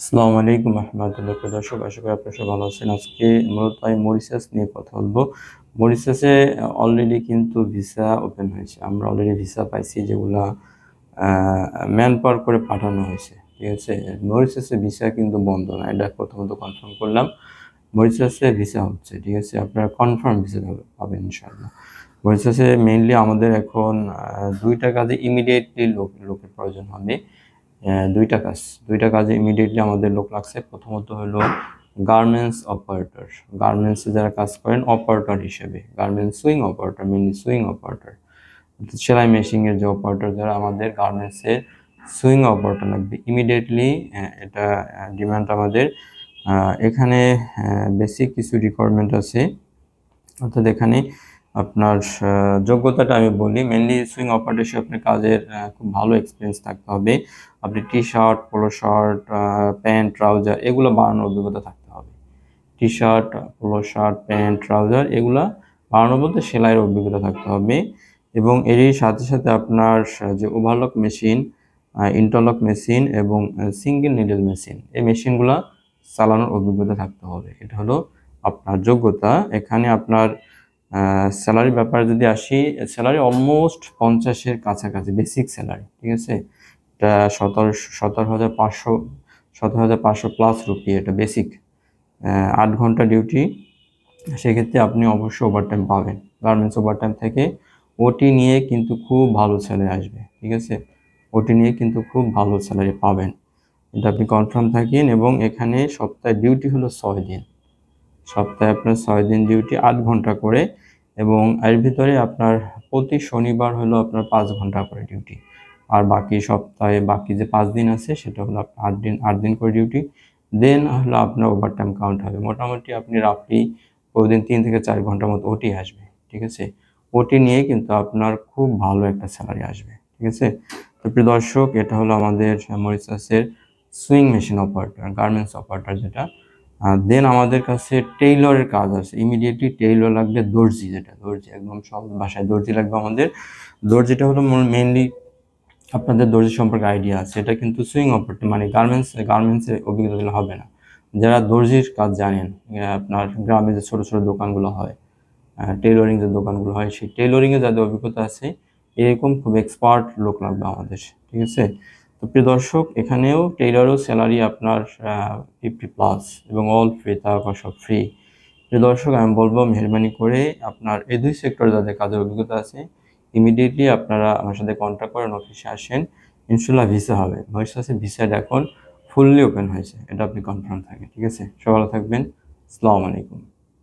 আসসালামু আলাইকুম রহমতুল্লাহ দর্শক, আশা করি আপনারা সবাই ভালো আছেন। আজকে মূলত আমি মরিশাস নিয়ে কথা বলব। মরিশাসে অলরেডি কিন্তু ভিসা ওপেন হয়েছে। আমরা অলরেডি ভিসা পাইছি যেগুলা ম্যান পাওয়ার করে পাঠানো হয়েছে। ঠিক আছে? মরিশাসে ভিসা কিন্তু বন্ধ না। এটা প্রথমত কনফার্ম করলাম। মরিশাসে ভিসা হচ্ছে। ঠিক আছে? আপনারা কনফার্ম ভিসা পাবেন ইনশাআল্লাহ। মরিশাসে মেইনলি আমাদের এখন দুইটা কাজে ইমিডিয়েটলি লোক লোকের প্রয়োজন হবে। দুইটা কাজ। দুইটা কাজে ইমিডিয়েটলি আমাদের লোক লাগছে। প্রথমত হলো গার্মেন্টস অপারেটর গার্মেন্টসে যারা কাজ করেন অপারেটর হিসেবে। Garments sewing operator mainly sewing operator সেলাই মেশিনের যে অপারেটর যারা আমাদের গার্মেন্টসে সুইং অপারেটর লাগবে। ইমিডিয়েটলি এটা ডিমান্ড আমাদের এখানে বেসিক কিছু রিকোয়ারমেন্ট আছে। অর্থাৎ এখানে আপনার যোগ্যতাটা আমি বলি মেনলি সুইং অপারেটর আপনার কাজের খুব ভালো এক্সপিরিয়েন্স থাকতে হবে। আপনি T shirt polo shirt pant trouser এগুলো বানানোর অভিজ্ঞতা থাকতে হবে। T shirt polo shirt pant trouser এগুলো বানানোর মধ্যে সেলাইয়ের অভিজ্ঞতা থাকতে হবে। এবং এরই সাথে সাথে আপনার যে ওভারলক মেশিন ইন্টারলক মেশিন এবং সিঙ্গেল নিডেল মেশিন এই মেশিনগুলো চালানোর অভিজ্ঞতা থাকতে হবে। এটা হলো আপনার যোগ্যতা। এখানে আপনার স্যালারি ব্যাপারে যদি আসি স্যালারি অলমোস্ট পঞ্চাশের কাছাকাছি বেসিক স্যালারি ঠিক আছে? এটা সতেরো সতেরো হাজার পাঁচশো, সতেরো হাজার পাঁচশো প্লাস রুপি এটা বেসিক আট ঘণ্টা ডিউটি সেক্ষেত্রে আপনি অবশ্যই ওভারটাইম পাবেন। গার্মেন্টস ওভারটাইম থেকে ওটি নিয়ে কিন্তু খুব ভালো স্যালারি আসবে, ঠিক আছে? ওটি নিয়ে কিন্তু খুব ভালো স্যালারি পাবেন। এটা আপনি কনফার্ম থাকেন এবং এখানে সপ্তাহে ডিউটি হলো ছয় দিন। সপ্তাহে আপনার ছয় দিন ডিউটি আট ঘণ্টা করে এবং এর ভিতরে আপনার প্রতি শনিবার হলো আপনার পাঁচ ঘণ্টা করে ডিউটি আর বাকি সপ্তাহে বাকি যে পাঁচ দিন আছে, সেটা হলো আপনার আট দিন আট দিন করে ডিউটি দেন হলো আপনার ওভারটাইম কাউন্ট হবে। মোটামুটি আপনি রাফলি প্রতিদিন তিন থেকে চার ঘণ্টার মতো ওটি আসবে, ঠিক আছে? ওটি নিয়ে কিন্তু আপনার খুব ভালো একটা স্যালারি আসবে, ঠিক আছে? তো প্রিয় দর্শক, এটা হলো আমাদের মরিসাসের sewing machine operator garments operator যেটা। দেন আমাদের কাছে টেইলরের কাজ আছে। ইমিডিয়েটলি টেইলর লাগবে দর্জি যেটা। দর্জি একদম সহজ ভাষায় দর্জি লাগবে আমাদের। দর্জিটা হলো মেনলি আপনাদের দর্জি সম্পর্কে আইডিয়া আছে। এটা কিন্তু সুইং অপারেটর মানে গার্মেন্টস গার্মেন্টসের অভিজ্ঞতা দিলে হবে না। যারা দর্জির কাজ জানেন আপনার গ্রামে যে ছোটো ছোটো দোকানগুলো হয় টেইলরিং যে দোকানগুলো হয়, সেই টেইলরিংয়ে যাদের অভিজ্ঞতা আছে, এরকম খুব এক্সপার্ট লোক লাগবে আমাদের। ঠিক আছে? তো প্রিয় দর্শক, এখানেও টেইলরও স্যালারি আপনার ফিফটি প্লাস এবং অল ফ্রি তারপর সব ফ্রি প্রিয় দর্শক, আমি বলব মেহরবানি করে আপনার এই দুই সেক্টরে যাদের কাজের অভিজ্ঞতা আছে ইমিডিয়েটলি আপনারা আমার সাথে কন্ট্যাক্ট করেন অফিসে আসেন। ইনশাল্লাহ ভিসা হবে। মহিষাসে ভিসাটা এখন ফুললি ওপেন হয়েছে। এটা আপনি কনফার্ম থাকেন, ঠিক আছে? সব ভালো থাকবেন। আসসালামু আলাইকুম।